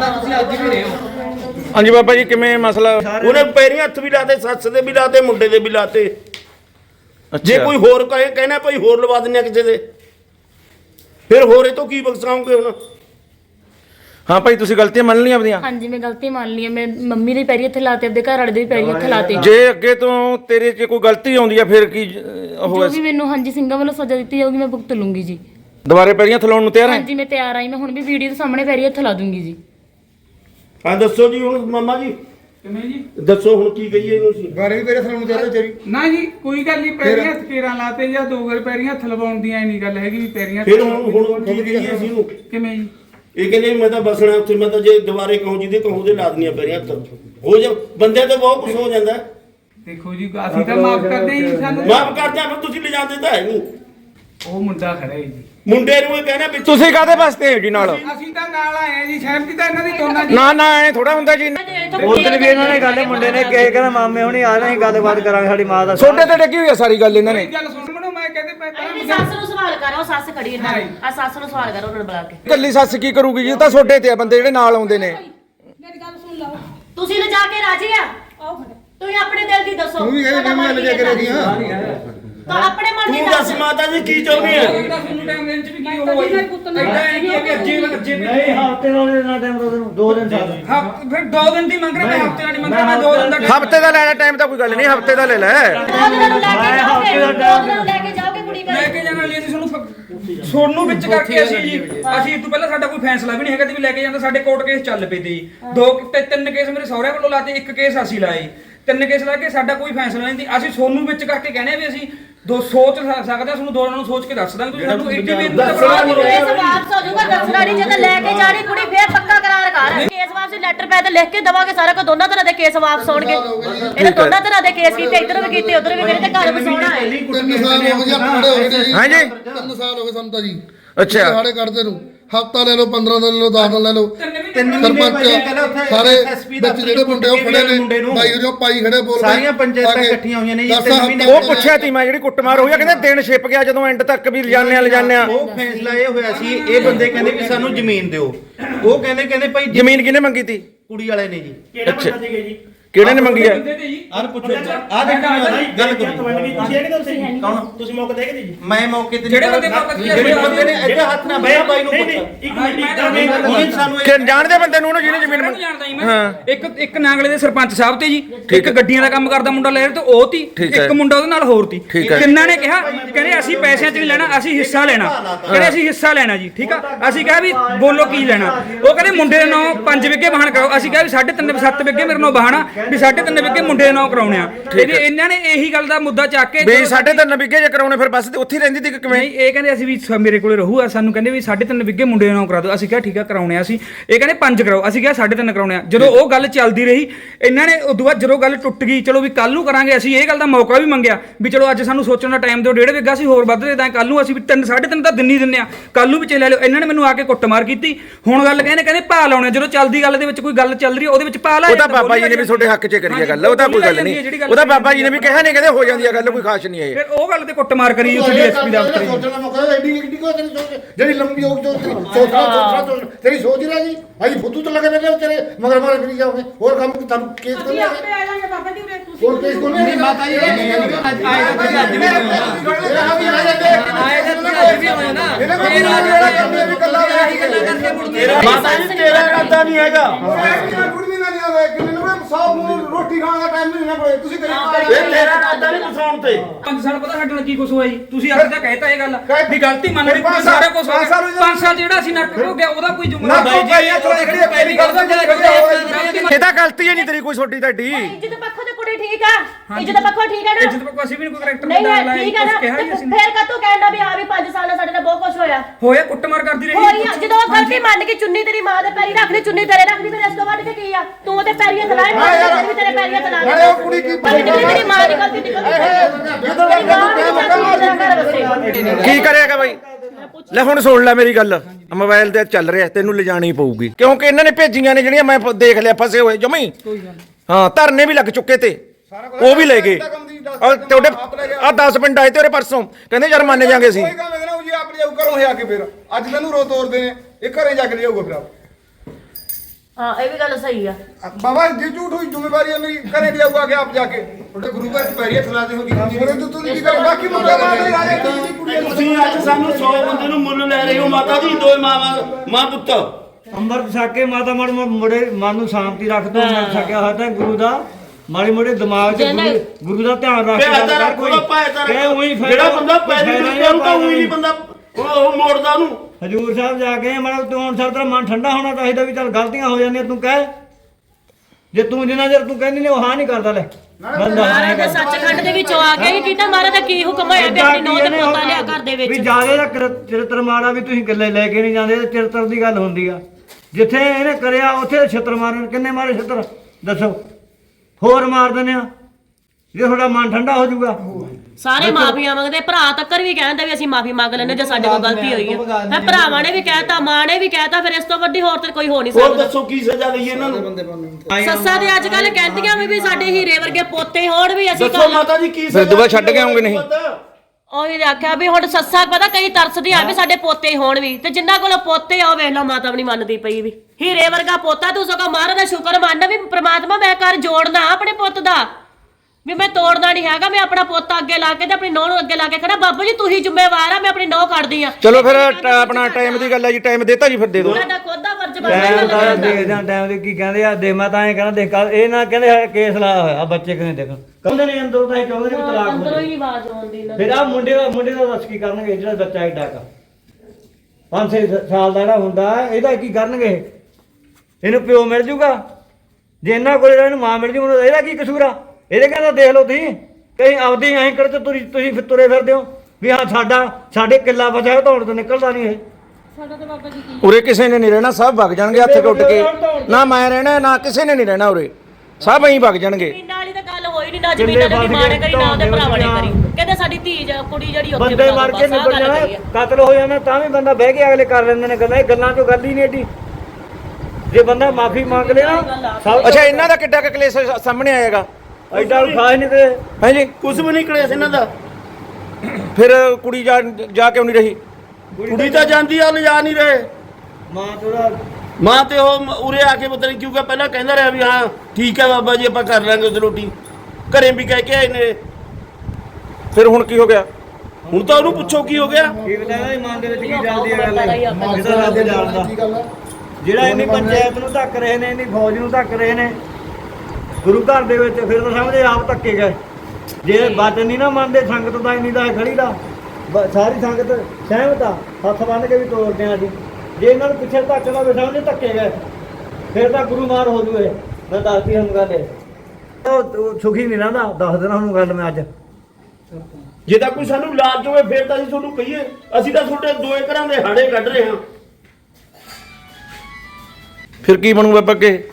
ਲੱਗਦਾ ਤੁਸੀਂ ਅੱਜ ਵੀ ਰਹੇ ਹੋ। ਹਾਂਜੀ ਬਾਬਾ ਜੀ ਕਿਵੇਂ ਮਸਲਾ? ਉਹਨੇ ਪੈਰੀਂ ਹੱਥ ਵੀ ਲਾਤੇ ਸੱਸ ਦੇ ਵੀ ਲਾਤੇ ਮੁੰਡੇ ਦੇ ਵੀ ਲਾਤੇ। ਜੇ ਕੋਈ ਹੋਰ ਕਹੇ ਕਹਿਣਾ ਭਾਈ ਹੋਰ ਲਵਾ ਦਿੰਨੇ ਆ ਕਿਸੇ ਦੇ। ਫਿਰ ਹੋਰ ਇਹ ਤੋਂ ਕੀ ਬਖਸ਼ਾਉਂਗੇ ਹੁਣ? ਹਾਂ ਭਾਈ ਤੁਸੀਂ ਗਲਤੀਆਂ ਮੰਨ ਲਈਆਂ ਆਪਣੀਆਂ? ਹਾਂਜੀ ਮੈਂ ਗਲਤੀ ਮੰਨ ਲਈ ਹੈ ਮੈਂ ਮੰਮੀ ਦੇ ਪੈਰੀ ਹੱਥ ਲਾਤੇ ਆਪਦੇ ਘਰ ਵਾਲੇ ਦੇ ਵੀ ਪੈਰੀ ਹੱਥ ਲਾਤੇ। ਜੇ ਅੱਗੇ ਤੋਂ ਤੇਰੇ 'ਚ ਕੋਈ ਗਲਤੀ ਆਉਂਦੀ ਆ ਫਿਰ ਕੀ ਅਹ, ਉਹ ਜੋ ਵੀ ਮੈਨੂੰ ਹਾਂਜੀ ਸਿੰਘਾਂ ਵੱਲੋਂ ਸਜ਼ਾ ਦਿੱਤੀ ਜਾਊਗੀ ਮੈਂ ਭੁਗਤ ਲੂੰਗੀ ਜੀ। ਦੁਬਾਰੇ ਪੈਰੀਆਂ ਥਲਾਉਣ ਨੂੰ ਤਿਆਰ ਹੈ? ਹਾਂਜੀ ਮੈਂ ਤਿਆਰ ਆਈ ਮੈਂ ਹੁਣ ਵੀ ਵੀਡੀਓ ਦੇ ਸਾਹਮਣੇ ਪੈਰੀ ਹੱਥ ਲਾ ਦੂੰਗੀ ਜੀ। ਹਾਂ ਦੱਸੋ ਜੀ ਹੁਣ ਮਾਮਾ ਜੀ। ਕਿਵੇਂ ਜੀ? ਦੱਸੋ ਹੁਣ ਕੀ ਕਹੀਏ ਇਹਨੂੰ ਸੀ ਬਾਰੇ ਵੀ ਤੇਰੇ ਸਾਹਮਣੇ ਚੱਲਦਾ ਚਰੀ ਨਾ ਜੀ ਕੋਈ ਗੱਲ ਨਹੀਂ ਪੈਰੀਆਂ ਹੱਥ ਕੇਰਾਂ ਲਾਤੇ ਜਾਂ ਦੋ ਗਰ ਪੈਰੀਆਂ ਹੱਥ ਲਵਾਉਣ ਦੀ ਐ ਨਹੀਂ ਗੱਲ ਹੈਗੀ ਵੀ ਪੈਰੀਆਂ ਫਿਰ ਹੁਣ ਹੁਣ ਕੀ ਕਹੀਏ ਸੀ ਇਹਨੂੰ ਕਿਵੇਂ ਜੀ? ਇਹ ਕਹਿੰਦੇ ਮੈਂ ਤਾਂ ਬਸਣਾ ਉੱਥੇ ਮੈਂ ਤਾਂ ਜੇ ਦੁਬਾਰੇ ਕਹੂੰ ਜਿਹਦੇ ਕਹੂੰ ਉਹਦੇ ਲਾ ਦਨੀਆਂ ਪੈਰੀਂ ਹੱਥ। ਹੋ ਜਾ ਬੰਦੇ ਤੇ ਬਹੁਤ ਕੁਝ ਹੋ ਜਾਂਦਾ। ਦੇਖੋ ਜੀ ਅਸੀਂ ਤਾਂ ਮਾਫ ਕਰਦੇ ਹਾਂ ਜੀ ਸਾਨੂੰ। ਮਾਫ ਕਰਦੇ ਆ ਫਿਰ ਤੁਸੀਂ ਲਿਜਾਂਦੇ ਤਾਂ ਹੈ ਨਹੀਂ ਉਹ ਮੁੰਡਾ ਖੜਾ ਹੈ ਜੀ। ਮੁੰਡੇ ਨੂੰ ਇਹ ਕਹਿਣਾ ਵੀ ਤੁਸੀਂ ਕਾਦੇ ਵਾਸਤੇ ਹੋ ਜੀ ਨਾਲ? ਅਸੀਂ ਤਾਂ ਨਾਲ ਆਏ ਆ ਜੀ ਸ਼ਾਇਦ ਤਾਂ ਇਹਨਾਂ ਦੀ ਦੋਨਾਂ ਦੀ ਨਾ ਨਾ ਐ ਥੋੜਾ ਹੁੰਦਾ ਜੀ। ਉਸ ਦਿਨ ਵੀ ਇਹਨਾਂ ਨੇ ਗੱਲ ਮੁੰਡੇ ਨੇ ਕਹੇ ਕਹਿੰਦਾ ਮਾਮੇ ਹੁਣੀ ਆ ਰਹੇ ਗੱਲਬਾਤ ਕਰਾਂਗੇ ਸਾਡੀ ਮਾਂ ਦਾ ਛੋਟੇ ਤੇ ਡੱਗੀ ਹੋਈ ਆ ਸਾਰੀ ਗੱਲ ਇਹਨਾਂ ਨੇ। ਗੱਲ ਸੁਣ ਮੈਨੂੰ ਮੈਂ ਕਹਿੰਦੇ ਪੈ ਮੇਰੀ ਸੱਸ ਨੂੰ ਸਵਾਲ ਕਰੋ ਸੱਸ ਖੜੀ ਇਹਨਾਂ ਆ ਸੱਸ ਨੂੰ ਸਵਾਲ ਕਰੋ ਉਹਨਾਂ ਨੂੰ ਬੁਲਾ ਕੇ। ਇਕੱਲੀ ਸੱਸ ਕੀ ਕਰੂਗੀ ਜੀ? ਇਹ ਤਾਂ ਛੋਟੇ ਤੇ ਆ ਬੰਦੇ ਜਿਹੜੇ ਨਾਲ ਆਉਂਦੇ ਨੇ। ਮੇਰੀ ਗੱਲ ਸੁਣ ਲਓ। ਤੁਸੀਂ ਲਿਜਾ ਕੇ ਰਾਜੀ ਆ? ਆਓ ਖੜੇ ਤੁਸੀਂ ਆਪਣੇ ਦਿਲ ਦੀ ਦੱਸੋ ਤੂੰ ਵੀ ਕਹਿੰਦੇ ਮੈਂ ਮਨ ਲੈ ਕੀ ਕਹਿੰਦਾ? ਹਾਂ। ਤਾਂ ਆਪਣੇ ਮਨ ਦੀ ਤੂੰ ਦੱਸ ਮਾਤਾ ਜੀ ਕੀ ਚਾਹੁੰਦੀ ਹੈ ਇਹਦਾ ਤੁਹਾਨੂੰ ਟਾਈਮ ਦੇਣ ਚ ਵੀ ਕੀ ਹੋਇਆ ਜੀ ਐਡਾ ਹੈ ਕਿ ਅੱਗੇ ਅੱਜੇ ਅੱਜੇ ਨਹੀਂ ਹਫ਼ਤੇ ਨਾਲ ਨਾ ਟਾਈਮ ਦੋ ਦਿਨ ਦੋ ਦਿਨ ਸਾਥ ਹਫ- ਫਿਰ ਦੋ ਦਿਨ ਦੀ ਮੰਗ ਰਿਹਾ ਮੈਂ ਹਫ਼ਤੇ ਨਾਲ ਨਹੀਂ ਮੰਗ ਰਿਹਾ ਮੈਂ ਦੋ ਦਿਨ ਦਾ ਹਫ਼ਤੇ ਦਾ ਲੈਣਾ ਟਾਈਮ ਤਾਂ ਕੋਈ ਗੱਲ ਨਹੀਂ ਹਫ਼ਤੇ ਦਾ ਲੈ ਲੈ। ਦੋ ਦਿਨਾਂ ਨੂੰ ਲੈ ਕੇ ਜਾਓਗੇ ਦੋ ਦਿਨਾਂ ਨੂੰ ਲੈ ਕੇ ਜਾਓਗੇ ਕੁੜੀ ਲੈ ਘਰੇ? ਕੇ ਜਾਣ ਲਈ ਅਸੀਂ ਤੁਹਾਨੂੰ ਸੋਨੂੰ ਵਿੱਚ ਕਰਕੇ ਅਸੀਂ ਜੀ ਅਸੀਂ ਤੋਂ ਪਹਿਲਾਂ ਸਾਡਾ ਕੋਈ ਫੈਸਲਾ ਵੀ ਨਹੀਂ ਹੈਗਾ ਤੇ ਵੀ ਲੈ ਕੇ ਜਾਂਦਾ ਸਾਡੇ ਕੋਰਟ ਕੇਸ ਚੱਲ ਪਏ ਤੇ ਜੀ। ਦੋ ਤੇ ਤਿੰਨ ਕੇਸ ਮੇਰੇ ਸਹੁਰੇ ਵੱਲੋਂ ਲਾਤੇ ਇੱਕ ਕੇਸ ਅਸੀਂ ਲਾਏ। ਤਿੰਨ ਕੇਸ ਲਾ ਕੇ ਸਾਡਾ ਕੋਈ ਫੈਸਲਾ ਨਹੀਂ ਸੀ। ਅਸੀਂ ਸੋਨੂੰ ਵਿੱਚ ਕਰਕੇ ਕਹਿੰਦੇ ਆ ਵੀ ਅਸੀਂ ਦੋ ਸੋਚ ਸ- ਸਕਦੇ ਤੁਹਾਨੂੰ ਦੋ ਦਿਨਾਂ ਨੂੰ ਸੋਚ ਕੇ ਦੱਸ ਦਾਂਗੇ ਤੁਸੀਂ ਸਾਨੂੰ ਇੱਕ ਵੀ ਨਹੀਂ। ਕੇਸ ਵਾਪਸ ਹੋ ਜਾਊਗਾ ਦੱਸਣਾ ਨਹੀਂ ਜਦੋਂ ਲੈ ਕੇ ਜਾਣੀ ਕੁੜੀ ਫੇਰ ਪੱਕਾ ਕਰਾਰ ਕਰ। ਕੇਸ ਵਾਪਸ ਲੈਟਰ ਪੈ ਤੇ ਲਿਖ ਕੇ ਦਵਾਂਗੇ ਸਾਰਾ ਕੋ ਦੋਨਾਂ ਤਰ੍ਹਾਂ ਦੇ ਕੇਸ ਵਾਪਸ ਹੋਣਗੇ ਇਹਨੇ ਦੋਨਾਂ ਤਰ੍ਹਾਂ ਦੇ ਕੇਸ ਕੀਤੇ ਇੱਧਰ ਵੀ ਕੀਤੇ ਉੱਧਰ ਵੀ ਕੀਤੇ ਤੇ ਘਰ ਵਸਾਉਣਾ ਹੈ। ਤਿੰਨ ਸਾਲ ਹੋ ਗਏ ਜੀ ਆਪਾਂ ਖੜੇ ਹੋ ਗਏ ਜੀ। ਹਾਂਜੀ ਤਿੰਨ ਸਾਲ ਹੋ ਗਏ ਸਾਨੂੰ ਤਾਂ ਜੀ। ਅੱਛਾ। ਸਾਡੇ ਕੱਢਦੇ ਨੂੰ। ਹਫਤਾ ਲੈ ਲਓ 15 ਦਿਨ ਲੈ ਲਓ 10 ਦਿਨ ਲੈ ਲਓ। ਤਿੰਨ ਸਰਪੰਚ ਸਾਰੇ ਵਿੱਚ ਜਿਹੜੇ ਮੁੰਡੇ ਉਹ ਖੜੇ ਨੇ ਬਾਈ ਜੋ ਪਾਈ ਖੜੇ ਬੋਲ ਸਾਰੀਆਂ ਪੰਚਾਇਤਾਂ ਇਕੱਠੀਆਂ ਹੋਈਆਂ ਨੇ ਜੀ, ਤਿੰਨ ਮਹੀਨੇ ਉਹ ਪੁੱਛਿਆ ਤੀ ਮੈਂ ਜਿਹੜੀ ਕੁੱਟਮਾਰ ਹੋਈ ਆ ਕਹਿੰਦੇ ਦਿਨ ਛਿਪ ਗਿਆ ਜਦੋਂ ਐਂਡ ਤੱਕ ਵੀ ਲਿਜਾਣੇ ਆ ਲਿਜਾਣੇ ਆ ਉਹ ਫੈਸਲਾ ਇਹ ਹੋਇਆ ਸੀ ਇਹ ਬੰਦੇ ਕਹਿੰਦੇ ਵੀ ਸਾਨੂੰ ਜ਼ਮੀਨ ਦਿਓ। ਉਹ ਕਹਿੰਦੇ ਕਹਿੰਦੇ ਭਾਈ ਜੇ ਜ਼ਮੀਨ ਕਿਹਨੇ ਮੰਗੀ ਤੀ? ਕੁੜੀ ਵਾਲੇ ਨੇ ਜੀ। ਅੱਛਾ। ਕਿਹੜੇ ਨੇ ਮੰਗੀ ਆ ਆਹ ਪੁੱਛੋ ਆਹ ਦੇਖੋ ਗੱਲ ਕਰੋ। ਕੌਣ? ਤੁਸੀਂ ਮੌਕੇ ਦੇ ਗਏ ਜੀ। ਮੈਂ ਮੌਕੇ ਤੇ ਜਿਹੜੇ ਬੰਦੇ ਮੌਕੇ ਜਿਹੜੇ ਬੰਦੇ ਨੇ ਇੱਥੇ ਹੱਥ ਨਾ ਬਾਇਆ ਬਾਈ ਨੂੰ ਪੁੱਛ। ਇੱਕ ਮਿੰਟ ਉਹਨੇ ਸਾਨੂੰ ਕਿ ਜਾਣਦੇ ਬੰਦੇ ਨੂੰ ਉਹਨੂੰ ਜਿਹਨੇ ਜ਼ਮੀਨ ਮੰਗੀ ਜਾਣਦਾ ਜੀ ਮੈਂ। ਇੱਕ ਇੱਕ ਨਾਂਗਲੇ ਦੇ ਸਰਪੰਚ ਸਾਹਿਬ ਤੇ ਜੀ। ਇੱਕ ਗੱਡੀਆਂ ਦਾ ਕੰਮ ਕਰਦਾ ਮੁੰਡਾ ਲੈ ਰਿਹਾ ਤੇ ਉਹ ਤੀ। ਹੈ। ਇੱਕ ਮੁੰਡਾ ਉਹਦੇ ਨਾਲ ਹੋਰ ਤੀ। ਹੈ। ਕਿੰਨਾ ਨੇ ਕਿਹਾ ਕਹਿੰਦੇ ਅਸੀਂ ਪੈਸਿਆਂ 'ਚ ਨਹੀਂ ਲੈਣਾ ਅਸੀਂ ਹਿੱਸਾ ਲੈਣਾ। ਕਹਿੰਦੇ ਅਸੀਂ ਹਿੱਸਾ ਲੈਣਾ ਜੀ ਠੀਕ ਆ? ਅਸੀਂ ਕਿਹਾ ਵੀ ਬੋਲੋ ਕੀ ਲੈਣਾ। ਉਹ ਕਹਿੰਦੇ ਮੁੰਡੇ ਦੇ ਨਾਂ 5 ਵਿਗੇ ਵਾਹਣ ਕਰਾਓ। ਅਸੀਂ ਕਿਹਾ ਵੀ 3.5 7 ਵਿਗੇ ਮੇਰੇ ਨਾਲ ਵਾਹਣਾ ਵੀ 3.5 ਵਿਗੇ ਮੁੰਡੇ ਨਾਂ ਕਰਾਉਣੇ ਆ। ਇਹਦੇ ਇਹਨਾਂ ਨੇ ਇਹੀ ਗੱਲ ਦਾ ਮੁੱਦਾ ਚੱਕ ਕੇ ਵੀ ਸਾਢੇ ਤਿੰਨ ਵਿਗੇ ਜੇ ਕਰਾਉਣੇ ਫਿਰ ਬਸ ਤੇ ਉੱਥੇ ਰਹਿੰਦੀ ਤੀ ਕਿ ਕਿਵੇਂ? ਨਹੀਂ ਇਹ ਕਹਿੰਦੇ ਅਸੀਂ ਵੀ ਸ- ਮੇਰੇ ਕੋਲੇ ਰਹੂਗਾ ਸਾਨੂੰ ਕਹਿੰਦੇ ਵੀ 3.5 ਵਿੱਗੇ ਮੁੰਡੇ ਨਾਲ ਕਰਾ ਦਿਓ। ਅਸੀਂ ਕਿਹਾ ਠੀਕ ਆ ਕਰਾਉਣੇ ਆ ਅਸੀਂ। ਇਹ ਕਹਿੰਦੇ 5 ਕਰਾਓ ਅਸੀਂ ਕਿਹਾ 3.5 ਕਰਾਉਣੇ ਆ। ਜਦੋਂ ਉਹ ਗੱਲ ਚੱਲਦੀ ਰਹੀ ਇਹਨਾਂ ਨੇ ਉਦੋਂ ਬਾਅਦ ਜਦੋਂ ਗੱਲ ਟੁੱਟ ਗਈ ਚਲੋ ਵੀ ਕੱਲ ਨੂੰ ਕਰਾਂਗੇ ਅਸੀਂ ਇਹ ਗੱਲ ਦਾ ਮੌਕਾ ਵੀ ਮੰਗਿਆ ਵੀ ਚਲੋ ਅੱਜ ਸਾਨੂੰ ਸੋਚਣ ਦਾ ਟਾਈਮ ਦਿਓ ਡੇਢ ਵਿੱਗਾ ਅਸੀਂ ਹੋਰ ਵੱਧ ਦੇ ਦਾਂ ਕੱਲ ਨੂੰ ਅਸੀਂ ਵੀ 3 3.5 ਤਾਂ ਦਿਨ ਹੀ ਦਿੰਨੇ ਆ। ਕੱਲ ਨੂੰ ਵੀ ਲੈ ਲਿਓ। ਇਹਨਾਂ ਨੇ ਮੈਨੂੰ ਆ ਕੇ ਕੁੱਟਮਾਰ ਕੀਤੀ। ਹੁਣ ਗੱਲ ਕਹਿੰਦੇ ਕਹਿੰਦੇ ਭਾ ਲਾਉਣੇ ਜਦੋਂ ਚੱਲਦੀ ਗੱਲ ਦੇ ਵਿੱਚ ਕੋਈ ਗੱਲ ਚੱਲ ਰਹੀ ਉਹਦੇ ਵਿੱਚ ਭਾ ਲਾ ਉਹ ਤਾਂ ਬਾਬਾ ਜੀ ਨੇ ਵੀ ਤੁਹਾਡੇ ਹੱਕ 'ਚ ਕਰੀ ਆ ਗੱਲ ਉਹ ਤਾਂ ਕੋਈ ਗੱਲ ਨਹੀਂ। ਉਹ ਤਾਂ ਬਾਬਾ ਜੀ ਨੇ ਵੀ ਕਿਹਾ ਨਹੀਂ ਕਹਿੰਦੇ ਹੋ ਜਾਂਦੀ ਆ ਗੱਲ ਕੋਈ ਖਾਸ ਨਹੀਂ ਹੈ ਫਿਰ ਉਹ ਗੱਲ ਤੇ ਕੁੱਟਮਾਰ ਕਰੀ ਉੱਥੇ ਡੀਐਸਪੀ ਦਾ। ਸੋਚਣਾ ਐਡੀ ਐਡੀ ਕੋ ਤੇਰੀ ਸੋਚ ਜਿਹੜੀ ਲੰਬੀ ਹੋ ਜੋ ਸੋਚਣਾ ਸੋਚਣਾ ਤੇਰੀ ਸੋਚ ਹੀ ਰਹੀ ਭਾਈ ਫੁੱਦੂ ਤਾਂ ਲੱਗੇ ਮੇਰੇ ਤੇਰੇ ਮਗਰ ਮਗਰ ਫਿਰੀ ਜਾਓਗੇ। ਹੋਰ ਕੰਮ ਤੁਹਾਨੂੰ ਕੇਸ ਕਰਨਾ ਆਪੇ ਆ ਜਾਾਂਗੇ ਬਾਬਾ ਜੀ ਉਰੇ ਤੁਸੀਂ ਹੋਰ ਕੇਸ ਕੋਨੇ ਨਹੀਂ ਮਾਤਾ ਜੀ ਅੱਜ ਆਏ ਤਾਂ ਅੱਜ ਵੀ ਨਾ ਆਏ ਤਾਂ ਅੱਜ ਵੀ ਹੋਏ ਨਾ। ਆ ਜਿਹੜਾ ਕੰਮ ਇਹ ਵੀ ਗੱਲਾਂ ਕਰਕੇ ਮੁੜਦੇ ਮਾਤਾ ਜੀ ਤੇਰਾ ਇਰਾਦਾ ਨਹੀਂ ਹੈਗਾ। ਗੁੜਮੀ ਨਾ ਨਹੀਂ ਰੋਟੀ ਖਾਣ ਦਾ ਟਾਈਮ ਨਹੀਂ ਨਾ ਪੜੇ ਤੁਸੀਂ ਕਰੀ ਇਹ ਤੇਰਾ ਇਰਾਦਾ ਨਹੀਂ ਫਸਾਉਣ ਤੇ। ਪੰਜ ਸਾਲ ਪਤਾ ਸਾਡੇ ਨਾਲ ਕੀ ਕੁਛ ਹੋਇਆ ਜੀ? ਤੁਸੀਂ ਅੱਜ ਤਾਂ ਕਹਿਤਾ ਇਹ ਗੱਲ ਵੀ ਗਲਤੀ ਮੰਨ ਲਈ ਪੰਜ ਸਾਰਾ ਕੁਝ ਪੰਜ ਸਾਲ ਹੋਏ ਪੰਜ ਸਾਲ ਜਿਹੜਾ ਅਸੀਂ ਨਰਕ ਹੋ ਗਿਆ ਉਹਦਾ ਕੋਈ ਜੁਮਲਾ ਕੋਈ ਭਾਈ ਇਹ ਜਿਹੜੀ ਪਹਿਲੀ ਗੱਲ ਤਾਂ ਇਹ ਤਾਂ ਗਲਤੀ ਹੀ ਨਹੀਂ ਤੇਰੀ ਕੋਈ ਛੋਟੀ ਤੁਹਾਡੀ। ਇੱਜ਼ਤ ਪੱਖੋਂ ਤੇ ਕੁੜੀ ਠੀਕ ਆ। ਇੱਜ਼ਤ ਪੱਖੋਂ ਠੀਕ ਆ ਨਾ। ਇੱਜ਼ਤ ਪੱਕੋ ਅਸੀਂ ਵੀ ਕੋਈ ਕਰੈਕਟਰ ਨਹੀਂ ਹੈ ਲਾਇਆ ਠੀਕ ਆ ਨਾ। ਹੀ ਫੇਰ ਕਦੋਂ ਕਹਿਣਾ ਵੀ ਆ ਵੀ 5 ਸਾਲ ਨਾਲ ਸਾਡੇ ਨਾਲ ਬਹੁਤ ਕੁਝ ਹੋਇਆ ਕੁੱਟਮਾਰ ਕਰਦੀ ਰਹੀ ਹੋਈ ਆ ਜਦੋਂ ਉਹ ਗਲਤੀ ਮੰਨ ਕੇ ਚੁੰਨੀ ਤੇਰੀ ਮਾਂ ਦੇ ਪੈਰੀ ਰੱਖਦੀ ਚੁੰਨੀ ਤੇਰੇ ਰੱਖਦੀ ਫਿਰ ਇਸ ਤੋਂ ਵੱਧ ਕੇ ਕੀ ਆ? ਤੂੰ ਉਹਦੇ ਪੈਰੀਆਂ ਥਲਾਏ ਮਾਰ ਵੀ ਤੇਰੇ ਪੈਰੀਆਂ ਥਲਾ ਦੇ। ਨਾਲੇ ਉਹ ਕੁੜੀ ਕੀ ਪਰ ਨਿਕਲੀ ਤੇਰੀ ਮਾਂ ਦੀ ਗਲਤੀ ਮਾਂ ਵੀ ਚਾਹੀਦੀ ਤੇਰਾ ਘਰ ਵਸੇ ਕੀ ਕਰੇਗਾ ਬਾਈ? ਲੈ ਹੁਣ ਸੁਣ ਲੈ ਮੇਰੀ ਗੱਲ। ਮੋਬਾਈਲ ਤੇ ਚੱਲ ਰਿਹਾ ਤੈਨੂੰ ਲਿਜਾਣੀ ਪਊਗੀ। ਕਿਉਂਕਿ ਇਹਨਾਂ ਨੇ ਭੇਜੀਆਂ ਨੇ ਜਿਹੜੀਆਂ ਮੈਂ ਪ- ਦੇਖ ਲਿਆ ਫਸੇ ਹੋਏ ਜਮਈ ਹਾਂ ਧਰਨੇ ਵੀ ਲੱਗ ਚੁੱਕੇ ਤੇ। ਉਹ ਵੀ ਲੈ ਗਏ। ਔਰ ਤੁਹਾਡੇ ਆ 10 ਪਿੰਡ ਆਏ ਤੇ ਪਰਸੋਂ। ਕਹਿੰਦੇ ਯਾਰ ਮੰਨ ਜਾਾਂਗੇ ਅਸੀਂ। ਕੋਈ ਕੰਮ ਇਹਦੇ ਨਾਲ ਜੀ ਆਪ ਲਿਆਉ ਕਰੋ ਆ ਕੇ ਫਿਰ। ਅੱਜ ਤੈਨੂੰ ਰੋ ਤੋੜਦੇ ਨੇ ਇਹ ਘਰੇ ਜਾ ਕੇ ਲਿਆਊਗਾ ਫਿਰ ਆਪ। ਹਾਂ ਇਹ ਵੀ ਗੱਲ ਸਹੀ ਆ। ਬਾਬਾ ਜੇ ਝੂਠ ਹੋਈ ਜ਼ਿੰਮੇਵਾਰੀ ਹੈ ਮੇਰੀ ਕਰੇ ਦੀ ਆਊਗਾ ਕਿ ਆਪ ਜਾ ਕੇ। ਉਹਦੇ ਗੁਰੂ ਘਰ ਚ ਪੈਰੀਏ ਥਲਾਦੇ ਹੋਗੀ ਮੇਰੇ ਤੋਂ ਤੂੰ ਕੀ ਕਰ ਬਾਕੀ ਮੁੰਡਾ ਮਾਰ ਰਾਜੇ ਦੀ ਕੁੜੀ ਤੁਸੀਂ ਅੱਜ ਸਾਨੂੰ 100 ਬੰਦੇ ਨੂੰ ਮੁੱਲ ਲੈ ਰਹੇ ਹੋ ਮਾਤਾ ਜੀ ਦੋ ਮਾਵਾਂ ਮਾਂ ਪੁੱਤ। ਅੰਮ੍ਰਿਤ ਛਕੇ ਮਾਤਾ ਮੜ ਮੁੰਡੇ ਮਨ ਨੂੰ ਸ਼ਾਂਤੀ ਰੱਖ ਦੋ ਅੰਮ੍ਰਿਤ ਛਕਿਆ ਹੋਇਆ ਤਾਂ ਗੁਰੂ ਦਾ। ਮਾੜੀ ਮੋੜੇ ਦਿਮਾਗ 'ਚ ਗੁਰੂ ਗੁਰੂ ਦਾ ਧਿਆਨ ਰੱਖ ਤੇ ਹਜ਼ਾਰ ਰੱਖੋ ਭਾਏ ਤਾਂ ਜਿਹੜਾ ਬੰਦਾ ਪੈਸੇ ਦਿੱਤੇ ਉਹਨੂੰ ਤਾਂ ਉਹੀ ਨਹੀਂ। ਬੰਦਾ ਉਹ ਉਹ ਮੋੜਦਾ ਉਹਨੂੰ। ਹਜੂਰ ਸਾਹਿਬ ਜਾ ਕੇ ਮੜਾ ਤੂੰ ਹੁਣ ਸਰ ਤੇਰਾ ਮਨ ਠੰਡਾ ਹੋਣਾ ਚਾਹੀਦਾ ਵੀ ਚੱਲ ਗਲਤੀਆਂ ਹੋ ਜਾਂਦੀਆਂ ਤੂੰ ਕਹਿ। ਜੇ ਤੂੰ ਜਿੰਨਾ ਚਿਰ ਤੂੰ ਕਹਿੰਦੀ ਨੇ ਉਹ ਹਾਂ ਨਹੀਂ ਕਰਦਾ ਲੈ। ਬੰਦਾ ਹਾਂ ਮਹਾਰਾਜ ਦੇ ਸੱਚਖੰਡ ਦੇ ਵਿੱਚੋਂ ਆ ਕੇ ਹੀ ਕੀਤਾ ਮਹਾਰਾਜ ਦਾ ਕੀ ਹੁਕਮ ਹੋਇਆ ਕਿ ਆਪਣੀ ਨੌ ਪੋਤਾ ਲਿਆ ਘਰ ਦੇ ਵੀ ਵਿੱਚ? ਜ਼ਿਆਦਾ ਦਾ ਚਰਿੱਤਰ ਮਾੜਾ ਵੀ ਤੁਸੀਂ ਗੱਲੇ ਲੈ ਕੇ ਨਹੀਂ ਜਾਂਦੇ ਇਹ ਚਰਿੱਤਰ ਦੀ ਗੱਲ ਹੁੰਦੀ ਆ। ਜਿੱਥੇ ਇਹਨੇ ਕਰਿਆ ਉੱਥੇ ਛਿੱਤਰ ਮਾਰਨ। ਕਿੰਨੇ ਮਾਰੇ ਛਿੱਤਰ? ਦੱਸੋ। ਹੋਰ ਮਾਰ ਦਿੰਦੇ ਆ। ਜੇ ਤੁਹਾਡਾ ਮਨ ਠੰਡਾ ਹੋ ਜਾਊਗਾ। ਸਾਰੇ ਮਾਫੀਆਂ ਮੰਗਦੇ ਭਰਾ ਤੱਕਰ ਵੀ ਕਹਿੰਦੇ ਵੀ ਅਸੀਂ ਮਾਫੀ ਮੰਗ ਲੈਂਦੇ ਜੇ ਸਾਡੇ ਕੋਲ ਗਲਤੀ ਹੋਈ ਹੈ ਮੈਂ ਭਰਾਵਾਂ ਨੇ ਵੀ ਕਹਿਤਾ ਮਾਂ ਨੇ ਵੀ ਕਹਿਤਾ ਫਿਰ ਇਸ ਤੋਂ ਵੱਡੀ ਹੋਰ ਤੇ ਕੋਈ ਹੋ ਨਹੀਂ ਹੋਰ ਸਕਦਾ। ਦੱਸੋ ਕੀ ਸਜ਼ਾ ਦਈਏ ਇਹਨਾਂ ਨੂੰ? ਸੱਸਾਂ ਦੇ ਅੱਜ ਕੱਲ ਕਹਿੰਦੀਆਂ ਵੀ ਵੀ ਸਾਡੇ ਹੀਰੇ ਵਰਗੇ ਪੋਤੇ ਹੋਣ ਵੀ ਅਸੀਂ ਦੱਸੋ ਮਾਤਾ ਜੀ ਕੀ ਫਿਰ ਸਜ਼ਾ ਦੁਬਾਰਾ ਛੱਡ ਕੇ ਆਉਂਗੇ ਨਹੀਂ? ਉਹ ਵੀ ਆਖਿਆ ਵੀ ਹੁਣ ਸੱਸਾਂ ਪਤਾ ਕਈ ਤਰਸਦੀਆਂ ਵੀ ਸਾਡੇ ਪੋਤੇ ਹੋਣ ਵੀ ਤੇ ਜਿੰਨਾ ਕੋਲ ਪੋਤੇ ਆ ਉਹ ਵੇਖ ਲਓ ਮਾਤਾ ਵੀ ਨਹੀਂ ਮੰਨਦੀ ਪਈ ਵੀ। ਹੀਰੇ ਵਰਗਾ ਪੋਤਾ ਤੂੰ ਸਗੋਂ ਮਹਾਰਾਜ ਦਾ ਸ਼ੁਕਰ ਮੰਨ ਵੀ ਪ੍ਰਮਾਤਮਾ ਮੈਂ ਘਰ ਜੋੜਨਾ ਆਪਣੇ ਪੁੱਤ ਦਾ। ਵੀ ਮੈਂ ਤੋੜਨਾ ਨਹੀਂ ਹੈਗਾ ਮੈਂ ਆਪਣਾ ਪੁੱਤ ਅੱਗੇ ਲਾ ਕੇ ਤੇ ਆਪਣੀ ਨੌਂ ਨੂੰ ਅੱਗੇ ਲਾ ਕੇ ਖੜਾ। ਬਾਬੂ ਜੀ ਤੂੰ ਹੀ ਜ਼ਿੰਮੇਵਾਰ ਆ ਮੈਂ ਆਪਣੀ ਨੌਂ ਕੱਢਦੀ ਆ। ਚਲੋ ਫਿਰ ਟ- ਆਪਣਾ ਟਾਈਮ ਦੀ ਗੱਲ ਹੈ ਜੀ ਟਾਈਮ ਦੇਤਾ ਜੀ ਫਿਰ ਦੇ ਦਿਓ। ਤੁਹਾਡਾ ਖੁਦ ਦਾ ਫਰਜ਼ ਟਾਈਮ ਬਣਦਾ ਤਾਂ ਦੇਖਦੇ ਆ ਟਾਈਮ ਦੇ ਕੀ ਕਹਿੰਦੇ ਆ ਦੇ ਮੈਂ ਤਾਂ ਐਂ ਕਹਿੰਦਾ ਦੇਖ ਕੱਲ੍ਹ ਇਹ ਨਾ ਕਹਿੰਦੇ ਹੈ ਕੇਸ ਲਾਇਆ ਹੋਇਆ ਆ ਬੱਚੇ ਕਿਵੇਂ ਦੇਖਣ ਕਹਿੰਦੇ ਨੇ ਅੰਦਰੋਂ ਤਾਂ ਇਹ ਚਾਹੁੰਦੇ ਨੇ ਤਲਾਕ ਹੋ ਅੰਦਰੋਂ ਹੀ ਆਵਾਜ਼ ਆਉਂਦੀ ਨਾ ਫਿਰ ਆ ਮੁੰਡੇ ਦਾ ਮੁੰਡੇ ਦਾ ਦੱਸ ਕੀ ਕਰਨਗੇ ਜਿਹੜਾ ਬੱਚਾ ਐਡਾ ਕਾ ਪੰਜ ਛੇ ਸ- ਸਾਲ ਦਾ ਜਿਹੜਾ ਹੁੰਦਾ ਇਹਦਾ ਕੀ ਕਰਨਗੇ? ਇਹਨੂੰ ਪਿਓ ਮਿਲ ਜੂਗਾ? ਜੇ ਇਹਨਾਂ ਕੋਲੇ ਤਾਂ ਇਹਨੂੰ ਮਾਂ ਮਿਲ ਜੂ ਹੁਣ ਇਹਦਾ ਕੀ ਕਸੂਰ ਆ? ਇਹਦੇ ਕਹਿੰਦਾ ਦੇਖ ਲਓ ਤੁਸੀਂ ਕਹੀਂ ਆਪਦੀ ਐਂ ਕਰ ਤੇ ਤੁਸੀਂ ਤੁਸੀਂ ਫਿਰ ਤੁਰੇ ਫਿਰਦੇ ਹੋ ਵੀ ਹਾਂ ਸਾਡਾ ਸਾਡੇ ਕਿੱਲਾ ਬਚਾਇਆ ਧੌਣ ਤੋਂ ਨਿਕਲਦਾ ਨਹੀਂ ਇਹ। ਉਰੇ ਕਿਸੇ ਨੇ ਨਹੀਂ ਰਹਿਣਾ ਸਭ ਵਗ ਜਾਣਗੇ ਹੱਥ ਉੱਟ ਕੇ। ਨਾ ਮੈਂ ਰਹਿਣਾ ਨਾ ਕਿਸੇ ਨੇ ਨਹੀਂ ਰਹਿਣਾ ਉਰੇ। ਸਭ ਐਂ ਵਗ ਜਾਣਗੇ। ਪਿੰਡਾਂ ਵਾਲੀ ਤਾਂ ਗੱਲ ਹੋਈ ਨਹੀਂ ਨਾ ਜ਼ਮੀਨਾਂ ਦੀ ਮਾਂ ਨੇ ਕਰੀ ਨਾ ਉਹਦੇ ਭਰਾਵਾਂ ਨੇ ਕਰੀ। ਕਹਿੰਦੇ ਸਾਡੀ ਧੀ ਜਾਂ ਕੁੜੀ ਜਿਹੜੀ ਉੱਥੇ ਬੰਦੇ ਬਣਾ ਮਾਰ ਦੋ ਕੇ ਬਸ ਆਹ ਨਿਕਲ ਗੱਲ ਜਾਣਾ ਕਰੀ ਆ ਕਤਲ ਹੋ ਜਾਣਾ ਤਾਂ ਵੀ ਬੰਦਾ ਬਹਿ ਕੇ ਅਗਲੇ ਕਰ ਲੈਂਦੇ ਨੇ ਗੱਲਾਂ ਇਹ ਗੱਲਾਂ ਚੋਂ ਗੱਲ ਹੀ ਨਹੀਂ ਏਡੀ ਜੇ ਬੰਦਾ ਮਾਫੀ ਮੰਗ ਲਿਆ ਸਭ ਅੱਛਾ ਇਹਨਾਂ ਦਾ ਕਿੱਡਾ ਕੁ ਕਲੇਸ਼ ਸਾਹਮਣੇ ਆਏਗਾ? ਐਡਾ ਖਾਸ ਨਹੀਂ ਤੇ। ਹੈ ਜੀ ਕੁਝ ਵੀ ਨਹੀਂ ਕਲੇਸ਼ ਇਹਨਾਂ ਦਾ। ਫਿਰ ਕੁੜੀ ਜਾ ਜਾ ਕਿਉਂ ਨਹੀਂ ਰਹੀ? ਕੁੜੀ ਤਾਂ ਜਾਂਦੀ ਆ ਲਿਜਾ ਨਹੀਂ ਰਹੇ। ਮਾਂ ਥੋੜਾ ਮਾਂ ਤੇ ਉਹ ਉਰੇ ਆ ਕੇ ਪਤਾ ਨਹੀਂ ਕਿਉਂ ਕਿ ਪਹਿਲਾਂ ਕਹਿੰਦਾ ਰਿਹਾ ਵੀ ਹਾਂ ਠੀਕ ਹੈ ਬਾਬਾ ਜੀ ਆਪਾਂ ਕਰ ਲਾਂਗੇ ਉਸ ਰੋਟੀ। ਘਰੇ ਵੀ ਕਹਿ ਕੇ ਆਏ ਨੇ। ਫਿਰ ਹੁਣ ਕੀ ਹੋ ਗਿਆ? ਹੁਣ ਤਾਂ ਉਹਨੂੰ ਪੁੱਛੋ ਕੀ ਹੋ ਗਿਆ। ਕੀ ਬਤਾਇਆ ਇਮਾਨ ਦੇ ਵਿੱਚ ਕੀ ਚੱਲਦੀ ਹੈ ਪਤਾ ਹੀ। ਆ ਗੱਲ ਆਪਾਂ ਜਿਹਦਾ ਰੱਬ ਜਾਣਦਾ ਕੀ ਗੱਲ ਹੈ? ਜਿਹੜਾ ਇੰਨੀ ਪੰਚਾਇਤ ਨੂੰ ਧੱਕ ਰਹੇ ਨੇ ਇੰਨੀ ਫੌਜ ਨੂੰ ਧੱਕ ਰਹੇ ਨੇ ਗੁਰੂ ਘਰ ਦੇ ਵਿੱਚ ਫਿਰ ਤਾਂ ਸਮਝੇ ਆਪ ਧੱਕੇ ਗਏ। ਜੇ ਬਾਤ ਨਹੀਂ ਨਾ ਮੰਨਦੇ ਸੰਗਤ ਦਾ ਇੰਨੀ ਦਾ ਖੜੀ ਦਾ। ਬ- ਸਾਰੀ ਸੰਗਤ ਸਹਿਮਤ ਆ ਹੱਥ ਬੰਨ ਕੇ ਵੀ ਤੋੜਦੇ ਆ ਅਸੀਂ। ਜੇ ਇਹਨਾਂ ਨੂੰ ਪਿੱਛੇ ਧੱਕ ਨਾ ਸਮਝੇ ਧੱਕੇ ਗਏ। ਫਿਰ ਤਾਂ ਗੁਰੂ ਮਾਰ ਹੋ ਜੂਏ। ਮੈਂ ਦੱਸਦੀ ਹਾਂ ਗੱਲ ਇਹ। ਉਹ ਉਹ ਸੁਖੀ ਨਹੀਂ ਰਹਿੰਦਾ ਦੱਸ ਦੇਣਾ ਹੁਣ ਗੱਲ ਮੈਂ ਅੱਜ। ਜੇ ਤਾਂ ਕੋਈ ਸਾਨੂੰ ਲਾਲਚ ਹੋਵੇ ਫਿਰ ਤਾਂ ਅਸੀਂ ਤੁਹਾਨੂੰ ਕਹੀਏ। ਅਸੀਂ ਤਾਂ ਤੁਹਾਡੇ ਦੋਏ ਘਰਾਂ ਦੇ ਹਾੜੇ ਕੱਢ ਰਹੇ ਹਾਂ। ਫਿਰ ਕੀ ਬਣੂਗਾ ਬੱਗੇ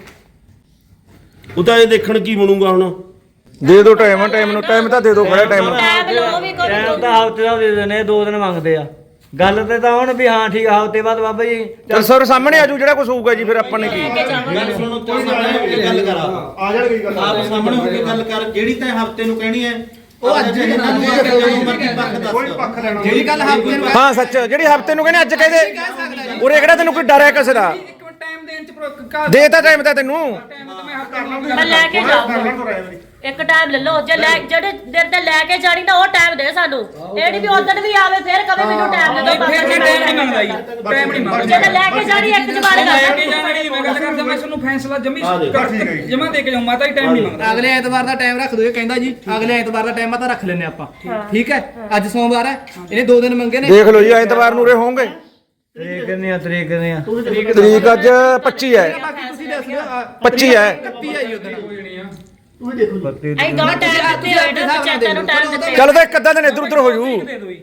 ਉਹ ਤਾਂ ਇਹ ਦੇਖਣ ਕੀ ਬਣੂਗਾ ਹੁਣ। ਦੇ ਦਿਓ ਟਾਈਮ ਟਾਈਮ ਨੂੰ ਟਾਈਮ ਤਾਂ ਦੇ ਦਿਓ ਖੜਾ ਟਾਈਮ ਟਾਈਮ ਲਓ ਵੀ ਕੋਈ ਟਾਈਮ ਤਾਂ ਹਫ਼ਤੇ ਦਾ ਦੇ ਦਿੰਦੇ ਦੋ ਦਿਨ ਮੰਗਦੇ ਆ। ਗੱਲ ਤੇ ਤਾਂ ਹੁਣ ਵੀ ਹਾਂ ਠੀਕ ਆ ਹਫ਼ਤੇ ਬਾਅਦ ਬਾਬਾ ਜੀ। ਚਲ ਸਰ ਸਾਹਮਣੇ ਆਜੂ ਜਿਹੜਾ ਕੁਝ ਹੋਊਗਾ ਜੀ ਫਿਰ ਆਪਾਂ ਨੇ ਕੀ? ਗੱਲ ਕਰ ਆ ਜਾਣਗੇ ਗੱਲ ਆਪ ਸਾਹਮਣੇ ਹੋ ਕੇ ਗੱਲ ਕਰ ਜਿਹੜੀ ਤੈਂ ਹਫ਼ਤੇ ਨੂੰ ਕਹਿਣੀ ਹੈ ਉਹ ਅੱਜ ਇਹਨਾਂ ਨੂੰ ਆ ਕੇ ਜਦੋਂ ਮਰਜ਼ੀ ਪੱਖ ਦੱਸ ਕੋਈ ਪੱਖ ਲੈਣਾ ਜਿਹੜੀ ਗੱਲ ਹਫ਼ਤੇ ਨੂੰ ਹਾਂ ਸੱਚ ਜਿਹੜੀ ਹਫ਼ਤੇ ਨੂੰ ਕਹਿੰਦੇ ਅੱਜ ਕਹਦੇ ਉਰੇ ਕਿਹੜਾ ਤੈਨੂੰ ਕੋਈ ਡਰ ਹੈ ਕਿਸੇ ਦਾ? ਦੇ ਤਾਂ ਟਾਈਮ ਤਾਂ ਤੈਨੂੰ। ਟਾਈਮ ਤਾਂ ਮੈਂ ਹੱਥ ਕਰ ਲਵਾਂਗਾ ਮੈਂ ਲੈ ਕੇ ਜਾਊਂਗਾ। ਇੱਕ ਟਾਈਮ ਲੈ ਲਓ ਜੇ ਲੈ ਜਿਹੜੇ ਦਿਨ ਤੇ ਲੈ ਕੇ ਜਾਣੀ ਨਾ ਉਹ ਟਾਈਮ ਦੇ ਸਾਨੂੰ। ਇਹ ਨਹੀਂ ਵੀ ਉਦੋਂ ਵੀ ਆਵੇ ਫਿਰ ਕਵੇ ਮੈਨੂੰ ਟਾਈਮ ਦੇ ਦਿਓ ਫਿਰ ਫਿਰ ਟਾਈਮ ਨਹੀਂ ਮੰਗਦਾ ਜੀ। ਟਾਈਮ ਨਹੀਂ ਮੰਗਦਾ ਜੇ ਲੈ ਕੇ ਜਾਣੀ ਇੱਕ ਜਵਾਨ ਲੈ ਕੇ ਜਾਣਾ ਮੈਂ ਗੱਲ ਕਰਦਾ ਮੈਂ ਤੁਹਾਨੂੰ ਫੈਸਲਾ ਜਮੀ ਦੇ। ਜਮਾ ਦੇ ਕੇ ਜਾਊਂ ਮਾਤਾ ਜੀ ਟਾਈਮ ਨਹੀਂ ਮੰਗਦਾ। ਅਗਲੇ ਐਤਵਾਰ ਦਾ ਟਾਈਮ ਰੱਖ ਦਿਓ ਇਹ ਕਹਿੰਦਾ ਜੀ ਅਗਲੇ ਐਤਵਾਰ ਦਾ ਟਾਈਮ ਆ ਤਾਂ ਰੱਖ ਲੈਨੇ ਆਪਾਂ। ਠੀਕ ਹੈ। ਅੱਜ ਸੋਮਵਾਰ ਹੈ ਇਹਨੇ ਦੋ ਦਿਨ ਮੰਗੇ ਨੇ। ਦੇਖ ਲਓ ਜੀ ਐਤਵਾਰ ਨੂੰ ਉਰੇ ਹੋਣਗੇ। ਤਰੀਕ ਕਿੰਨੀ ਆ ਤਰੀਕ ਕਿੰਨੀ ਆ? ਤਰੀਕ ਅੱਜ 25 ਹੈ। ਬਾਕੀ ਤੁਸੀਂ ਦੱਸ ਦਿਓ 25 ਹੈ। 31 ਹੈ ਜੀ ਉਦੋਂ ਬੱਤੀ ਅਸੀਂ ਗਾਂ ਟਾਈਮ ਦਿੱਤੇ ਹੋਏ ਨੇ ਪੰਚਾਇਤਾਂ ਨੂੰ ਟਾਈਮ ਦਿੱਤੇ ਚੱਲ ਤਾਂ ਇੱਕ ਅੱਧਾ ਦਿਨ ਇੱਧਰ ਉੱਧਰ ਹੋ ਜੂ ਜੀ।